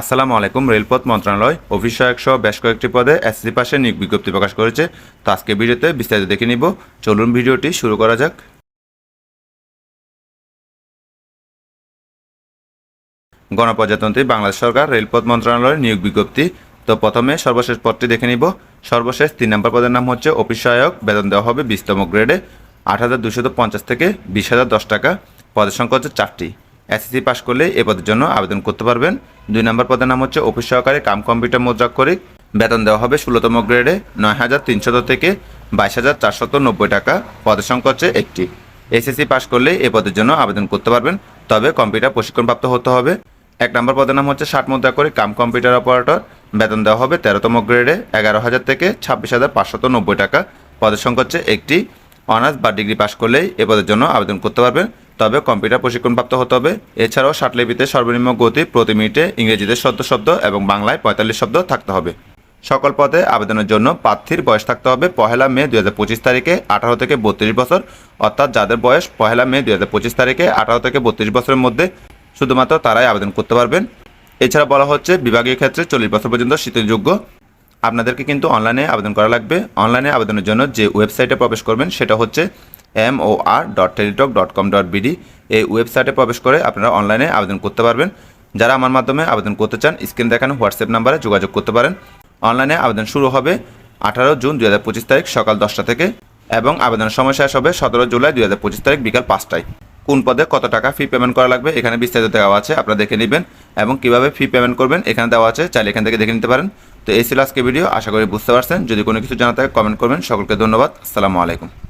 আসসালামু আলাইকুম, রেলপথ মন্ত্রণালয় অফিস সহায়ক সহ বেশ কয়েকটি পদে এসএসসি পাশে নিয়োগ বিজ্ঞপ্তি প্রকাশ করেছে। তো আজকে ভিডিওতে বিস্তারিত দেখে নিব। চলুন ভিডিওটি শুরু করা যাক। গণপ্রজাতন্ত্রী বাংলাদেশ সরকার, রেলপথ মন্ত্রণালয়ের নিয়োগ বিজ্ঞপ্তি। তো প্রথমে সর্বশেষ পদটি দেখে নিব। সর্বশেষ তিন নম্বর পদের নাম হচ্ছে অফিস সহায়ক। বেতন দেওয়া হবে বিশতম গ্রেডে। আট হাজার দুশত পঞ্চাশ থেকে বিশ হাজার দশ টাকা। পদের সংখ্যা হচ্ছে চারটি। এসএসসি পাশ করলে এ পদের জন্য আবেদন করতে পারবেন। দুই নম্বর পদের নাম হচ্ছে অফিস সহকারী কাম কম্পিউটার মুদ্রা মুদ্রাক্ষরিক বেতন দেওয়া হবে ষোলোতম গ্রেডে নয় হাজার তিনশত থেকে বাইশ হাজার চারশত নব্বই টাকা। পদের সংখ্যা হচ্ছে একটি। এসএসসি পাশ করলে এ পদের জন্য আবেদন করতে পারবেন। তবে কম্পিউটার প্রশিক্ষণপ্রাপ্ত হতে হবে। এক নম্বর পদের নাম হচ্ছে ষাট মুদ্রা করে কাম কম্পিউটার অপারেটর। বেতন দেওয়া হবে তেরোতম গ্রেডে এগারো হাজার থেকে ছাব্বিশ হাজার পাঁচশত নব্বই টাকা। পদের সংখ্যা হচ্ছে একটি। অনার্স বা ডিগ্রি পাশ করলেই এ পদের জন্য আবেদন করতে পারবেন। তবে কম্পিউটার প্রশিক্ষণপ্রাপ্ত হতে হবে। এছাড়াও ষাটলিপিতে সর্বনিম্ন গতি প্রতি মিনিটে ইংরেজিতে সত্তর শব্দ এবং বাংলায় পঁয়তাল্লিশ শব্দ থাকতে হবে। সকল পদে আবেদনের জন্য প্রার্থীর বয়স থাকতে হবে পহেলা মে দুই হাজার পঁচিশ তারিখে আঠারো থেকে বত্রিশ বছর, অর্থাৎ যাদের বয়স পহেলা মে দুই হাজার পঁচিশ তারিখে আঠারো থেকে বত্রিশ বছরের মধ্যে, শুধুমাত্র তারাই আবেদন করতে পারবেন। এছাড়া বলা হচ্ছে বিভাগীয় ক্ষেত্রে চল্লিশ বছর পর্যন্ত শীতলযোগ্য আপনাদেরকে কিন্তু অনলাইনে আবেদন করা লাগবে। অনলাইনে আবেদনের জন্য যে ওয়েবসাইটে প্রবেশ করবেন সেটা হচ্ছে M O R dot Teletalk dot com dot BD এই ওয়েবসাইটে প্রবেশ করে আপনারা অনলাইনে আবেদন করতে পারবেন। যারা আমার মাধ্যমে আবেদন করতে চান, স্ক্রিন দেখানো হোয়াটসঅ্যাপ নাম্বারে যোগাযোগ করতে পারেন। অনলাইনে আবেদন শুরু হবে আঠারো জুন দুই হাজার পঁচিশ তারিখ সকাল দশটা থেকে এবং আবেদনের সময় শেষ হবে সতেরো জুলাই দুই হাজার পঁচিশ তারিখ বিকাল পাঁচটায়। কোন পদে কত টাকা ফি পেমেন্ট করা লাগবে এখানে বিস্তারিত দেওয়া আছে, আপনারা দেখে নেবেন এবং কীভাবে ফি পেমেন্ট করবেন এখানে দেওয়া আছে, চাইলে এখান থেকে দেখে নিতে পারেন। তো এই ছিল আজকে ভিডিও আশা করি বুঝতে পারছেন। যদি কোনো কিছু জানা থাকে কমেন্ট করবেন। সকলকে ধন্যবাদ। আসসালামু আলাইকুম।